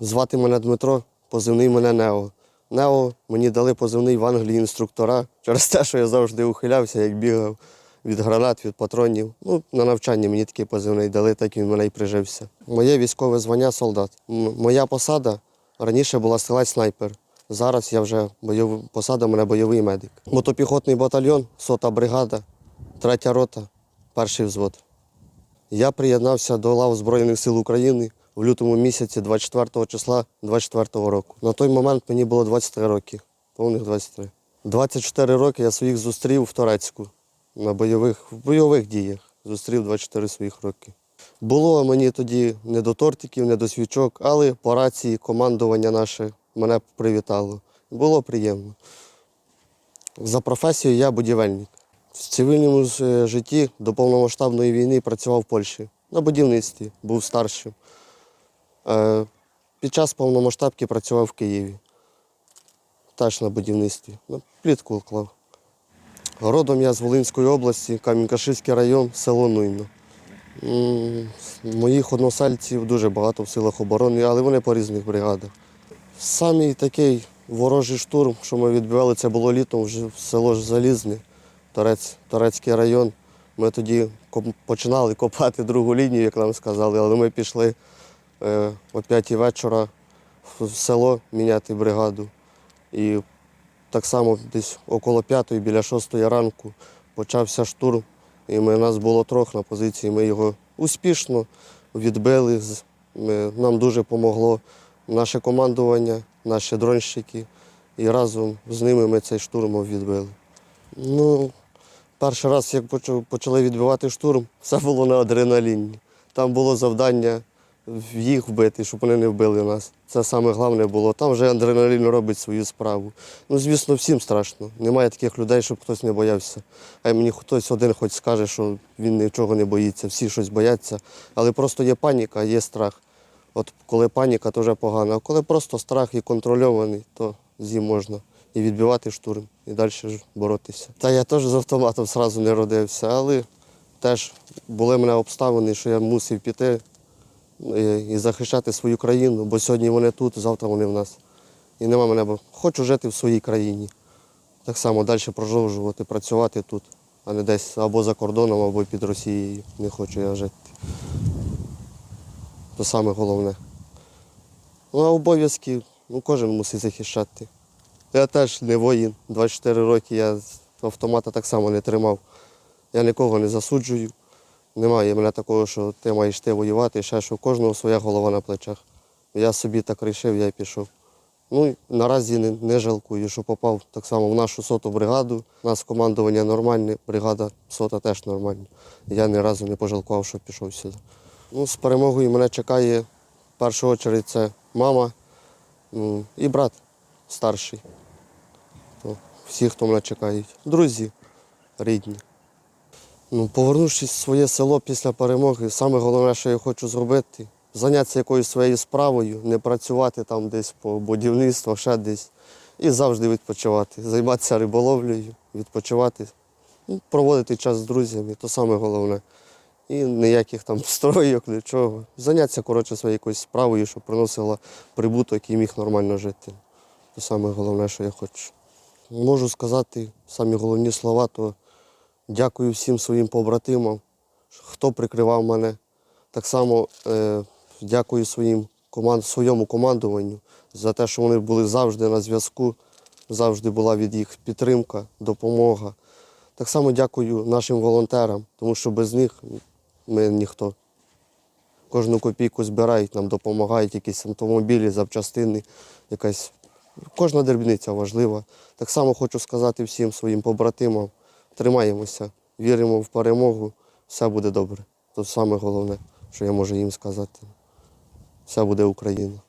Звати мене Дмитро, позивний мене Нео. Нео мені дали позивний в Англії інструктора через те, що я завжди ухилявся, як бігав від гранат, від патронів. Ну, на навчанні мені такий позивний дали, так він мене і прижився. Моє військове звання солдат. М- моя посада раніше була стрілець-снайпер. Зараз я вже бойов... посада мене бойовий медик. Мотопіхотний батальйон, сота бригада, третя рота, перший взвод. Я приєднався до лав Збройних сил України в лютому місяці 24 числа 24 року. На той момент мені було 23 роки, повних 23. 24 роки я своїх зустрів в Турецьку на бойових, в бойових діях. Зустрів 24 своїх роки. Було мені тоді не до тортиків, не до свічок, але по рації командування наше мене привітало. Було приємно. За професією я будівельник. В цивільному е, житті до повномасштабної війни працював в Польщі на будівництві, був старшим. Е, Під час повномасштабки працював в Києві. Теж на будівництві. Плітку клав. Родом я з Волинської області, Камінь-Каширський район, село Нуйно. Моїх односельців дуже багато в силах оборони, але вони по різних бригадах. Самий такий ворожий штурм, що ми відбивали, це було літом вже в село Залізне, Торець, Торецький район. Ми тоді починали копати другу лінію, як нам сказали, але ми пішли о 5 вечора в село міняти бригаду. І так само десь около п'ятої, біля шостої ранку почався штурм. І ми, нас було трьох на позиції. Ми його успішно відбили. Ми, нам дуже допомогло наше командування, наші дронщики. І разом з ними ми цей штурм відбили. Ну, перший раз, як почали відбивати штурм, все було на адреналіні. Там було завдання їх вбити, щоб вони не вбили нас. Це саме головне було. Там вже адреналін робить свою справу. Ну, звісно, всім страшно. Немає таких людей, щоб хтось не боявся. А мені хтось один хоч скаже, що він нічого не боїться, всі щось бояться. Але просто є паніка, є страх. От коли паніка, то вже погано. А коли просто страх і контрольований, то з ним можна і відбивати штурм, і далі ж боротися. Та я теж з автоматом одразу не родився, але теж були в мене обставини, що я мусив піти і, захищати свою країну, бо сьогодні вони тут, завтра вони в нас. І нема мене, бо хочу жити в своїй країні. Так само далі продовжувати працювати тут, а не десь або за кордоном, або під Росією. Не хочу я жити. Це саме головне. Ну, а обов'язки ну, кожен мусить захищати. Я теж не воїн. 24 роки я автомата так само не тримав. Я нікого не засуджую. Немає мене такого, що ти маєш йти воювати, ще що у кожного своя голова на плечах. Я собі так вирішив, я й пішов. Ну, наразі не, не жалкую, що попав так само в нашу соту бригаду. У нас командування нормальне, бригада сота теж нормальна. Я ні разу не пожалкував, що пішов сюди. Ну, з перемогою мене чекає в першу чергу це мама ну, і брат старший. То всі, хто мене чекають. Друзі рідні. Ну, повернувшись в своє село після перемоги, саме головне, що я хочу зробити, зайнятися якоюсь своєю справою, не працювати там десь по будівництву, ще десь. І завжди відпочивати. Займатися риболовлею, відпочивати, ну, проводити час з друзями, то саме головне. І ніяких там стройок, нічого. Зайнятися, коротше, своєю якоюсь справою, щоб приносила прибуток і міг нормально жити. Це саме головне, що я хочу. Можу сказати самі головні слова, то Дякую всім своїм побратимам, хто прикривав мене. Так само е, дякую своїм команд, своєму командуванню за те, що вони були завжди на зв'язку, завжди була від їх підтримка, допомога. Так само дякую нашим волонтерам, тому що без них ми ніхто. Кожну копійку збирають, нам допомагають якісь автомобілі, запчастини, якась. Кожна дрібниця важлива. Так само хочу сказати всім своїм побратимам, тримаємося, віримо в перемогу, все буде добре. Це саме головне, що я можу їм сказати. Все буде Україна.